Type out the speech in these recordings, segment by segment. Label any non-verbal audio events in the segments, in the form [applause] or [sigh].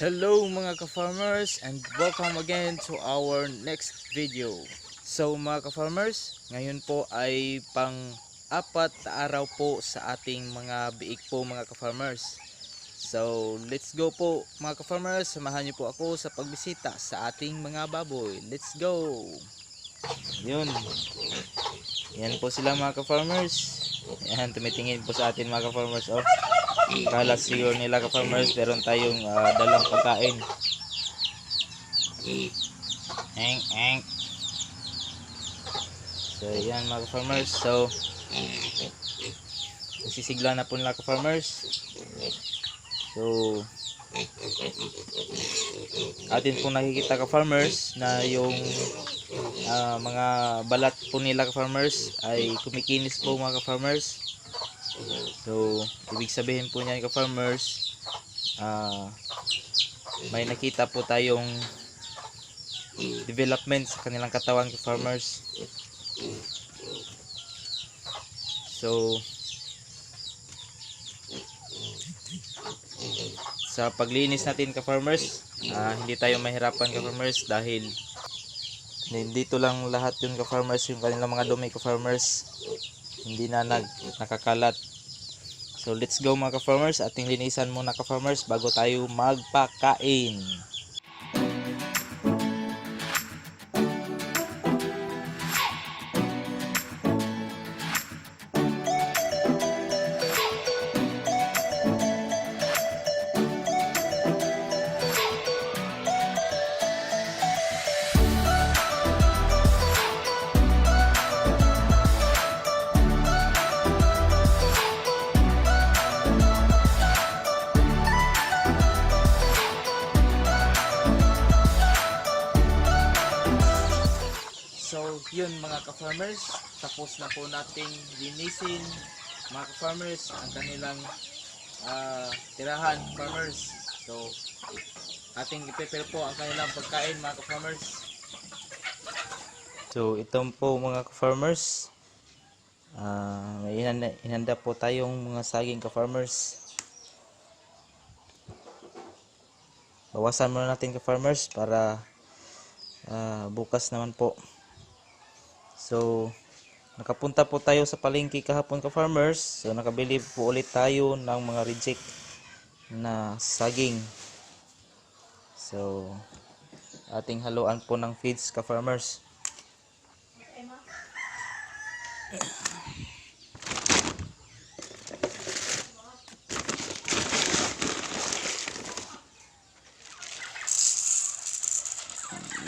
Hello mga ka-farmers and welcome again to our next video. So mga ka-farmers, ngayon po ay pang apat na araw po sa ating mga biik po mga ka-farmers. So let's go po mga ka-farmers, samahan niyo po ako sa pagbisita sa ating mga baboy. Let's go! Yun. Yan po sila mga ka-farmers. Yan, tumitingin po sa atin mga ka-farmers. Oh. Kala siguro nila ka-farmers, meron tayong ah, dalang pagkain. Eng, eng. So, yan mga ka-farmers. So, nasisigla na po nila ka-farmers. So, atin pong nakikita ka-farmers na yung ah, mga balat po nila ka-farmers ay kumikinis po mga ka-farmers. So, ibig sabihin po niyan ka-farmers, ah, may nakita po tayong development sa kanilang katawan ka-farmers. So, sa paglinis natin ka-farmers, ah, hindi tayo mahirapan ka-farmers dahil dito lang lahat yun ka-farmers, yung kanilang mga dumi ka-farmers, hindi na nag, nakakalat. So let's go mga ka-farmers, ating linisan muna ka-farmers bago tayo magpakain. Mga ka-farmers, tapos na po nating linisin mga ka-farmers ang kanilang ah, tirahan farmers. So ating i-prepare po ang kanilang pagkain mga ka-farmers. So ito po mga ka-farmers. Ah, may inanda, inanda po tayong mga saging ka-farmers. Bawasan muna natin ka-farmers para ah, bukas naman po. So, nakapunta po tayo sa palengke kahapon ka farmers. So, nakabili po ulit tayo ng mga reject na saging. So, ating haluan po ng feeds ka farmers.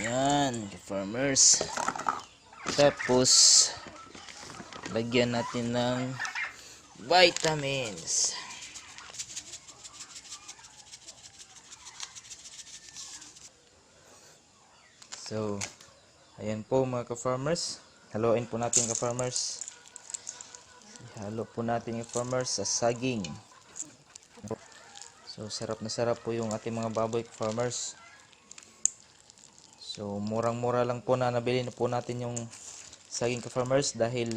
Yan, farmers. Tapos, lagyan natin ng vitamins. So, ayan po mga ka-farmers. Haluin po natin ka-farmers. Halo po natin yung farmers sa saging. So, sarap na sarap po yung ating mga baboy ka-farmers. So, murang-mura lang po na nabili na po natin yung saging ka-farmers dahil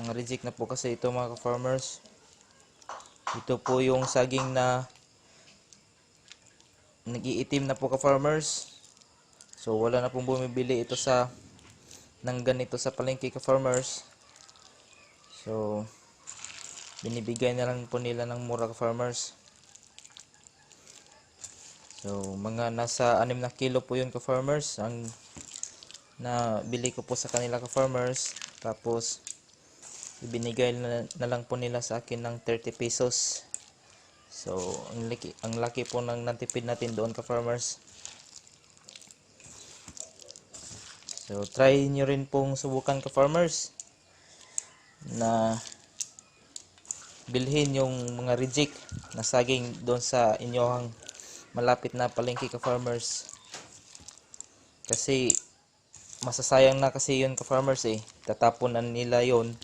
mga reject na po kasi ito mga ka-farmers. Ito po yung saging na nagiitim na po ka-farmers. So, wala na pong bumibili ito sa ng ganito sa palengke ka-farmers. So, binibigay na lang po nila ng mura ka-farmers. So, mga nasa 6 na kilo po yun ka-farmers. Ang na bili ko po sa kanila ka-farmers. Tapos, ibinigay na, na lang po nila sa akin ng 30 pesos. So, ang laki, ang laki po ng natipid natin doon ka-farmers. So, try nyo rin pong subukan ka-farmers na bilhin yung mga reject na saging doon sa inyong malapit na palengke ka farmers kasi masasayang na kasi yun ka farmers eh. Tatapon na nila yon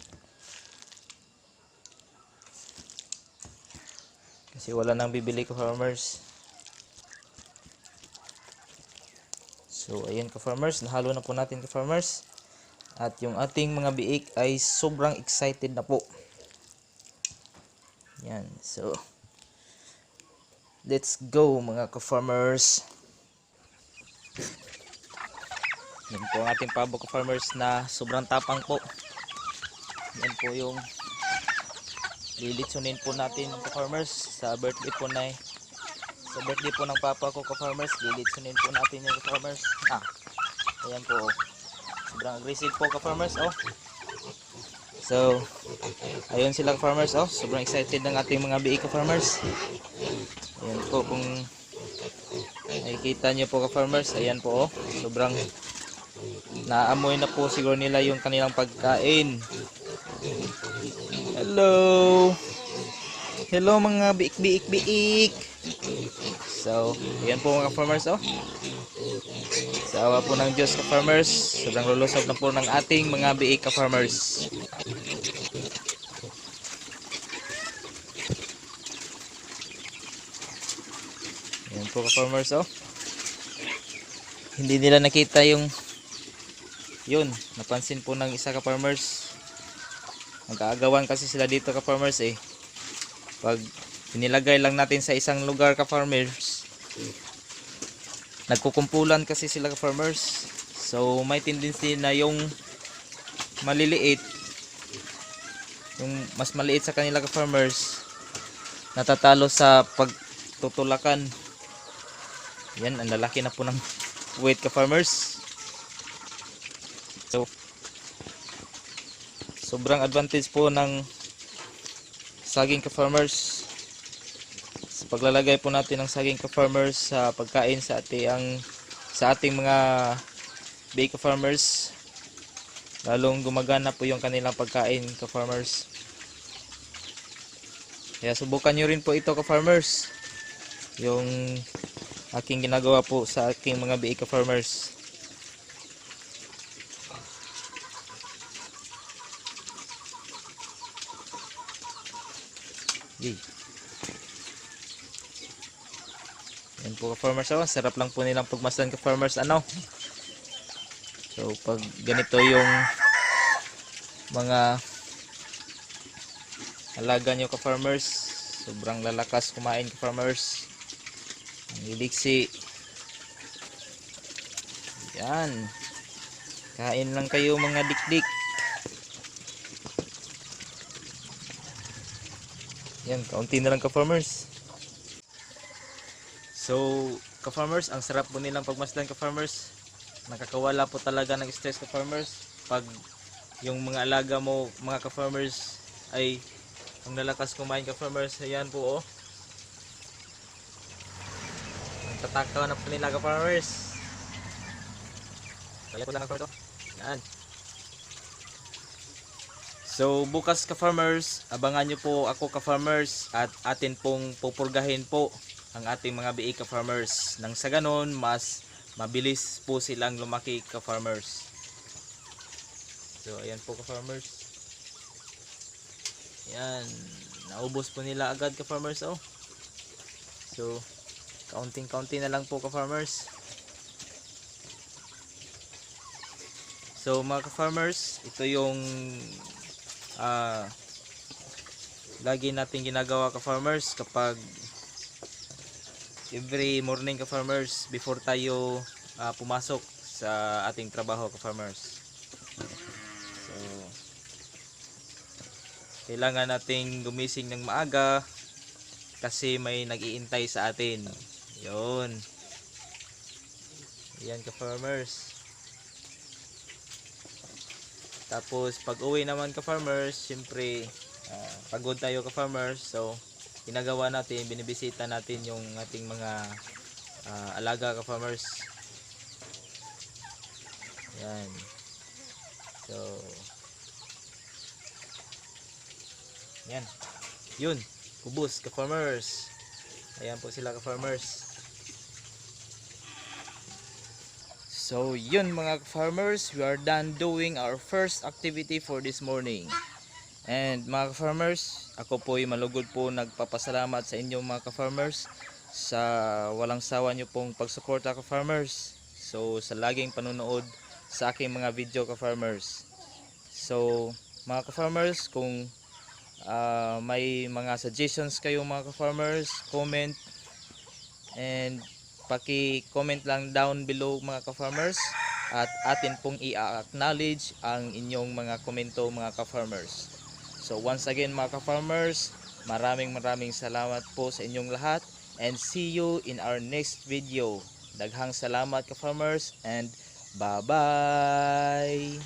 kasi wala nang bibili ka farmers so ayun ka farmers nahalo na po natin ka farmers at yung ating mga biik ay sobrang excited na po. Yan so Let's go mga ka-farmers. Yan po ang ating pabo ka-farmers na sobrang tapang po. Yan po yung lilitsunin po natin ka-farmers sa birthday po na sa birthday po ng papa ko ka-farmers. Lilitsunin po natin yung ka-farmers. Ah, ayan po. oh. Sobrang aggressive po ka-farmers. Oh. So, ayun sila ka-farmers. Oh. Sobrang excited ng ating mga BI ka-farmers. Ayan po kung nakikita nyo po ka-farmers. Ayan po. Oh. Sobrang naamoy na po siguro nila yung kanilang pagkain. Hello! Hello mga biik-biik-biik! So, ayan po mga farmers oh. Sa awa po ng Diyos ka-farmers, sobrang lulusog na po ng ating mga biik ka-farmers. Ayan po ka-farmers oh. Hindi nila nakita yung yun, napansin po ng isa ka-farmers. Magkaagawan kasi sila dito ka-farmers eh. Pag inilagay lang natin sa isang lugar ka-farmers, nagkukumpulan kasi sila ka-farmers. So, may tendency na yung maliliit, yung mas maliit sa kanila ka-farmers, natatalo sa pagtutulakan. Yan, ang lalaki na po ng [laughs] weight ka-farmers. So, sobrang advantage po ng saging ka-farmers. Sa paglalagay po natin ng saging ka-farmers sa pagkain sa ating sa ating mga bake ka-farmers lalong gumagana po yung kanilang pagkain ka-farmers. Kaya subukan nyo rin po ito ka-farmers. Yung aking ginagawa po sa aking mga bake ka-farmers Yay. Yan po ka-farmers oh. Sarap lang po nilang pagmasdan ka-farmers ano. So pag ganito yung mga alaga nyo ka-farmers, sobrang lalakas kumain ka-farmers. Ang iliksi. Yan. Kain lang kayo mga dikdik. Yan, kaunti na lang ka-farmers. So, ka-farmers, ang sarap po nilang pagmasdan ka-farmers. Nakakawala po talaga ng stress ka-farmers. Pag yung mga alaga mo, mga ka-farmers, ay ang lalakas kumain ka-farmers. Ayan po, oh. Tatakaw na po nila ka-farmers. Kaya po lang ito. Yan. So bukas ka farmers, abangan nyo po ako ka farmers at atin pong pupurgahin po ang ating mga BA ka farmers. Nang sa ganon, mas mabilis po silang lumaki ka farmers. So ayan po ka farmers. Yan, naubos po nila agad ka farmers oh. So kaunting-kaunti na lang po ka farmers. So mga ka-farmers, ito yung ah lagi natin ginagawa ka farmers kapag every morning ka farmers before tayo ah, pumasok sa ating trabaho ka farmers. So kailangan nating gumising ng maaga kasi may nag-iintay sa atin. Yun. Yan ka farmers tapos pag uwi naman ka farmers, siyempre ah, pagod tayo ka farmers. So ginagawa natin, binibisita natin yung ating mga ah, alaga ka farmers. Yan. So Yan. Yun, kubus ka farmers. Ayan po sila ka farmers. So yun mga farmers, we are done doing our first activity for this morning. And mga farmers, ako po ay malugod po nagpapasalamat sa inyo mga farmers sa walang sawa nyo pong pagsuporta ka farmers. So sa laging panonood sa aking mga video ka farmers. So mga ka-farmers, kung ah, may mga suggestions kayo mga ka-farmers, comment and paki-comment lang down below mga ka-farmers at atin pong i-acknowledge ang inyong mga komento mga ka-farmers. So once again mga ka-farmers, maraming maraming salamat po sa inyong lahat and see you in our next video. Daghang salamat ka-farmers and bye-bye!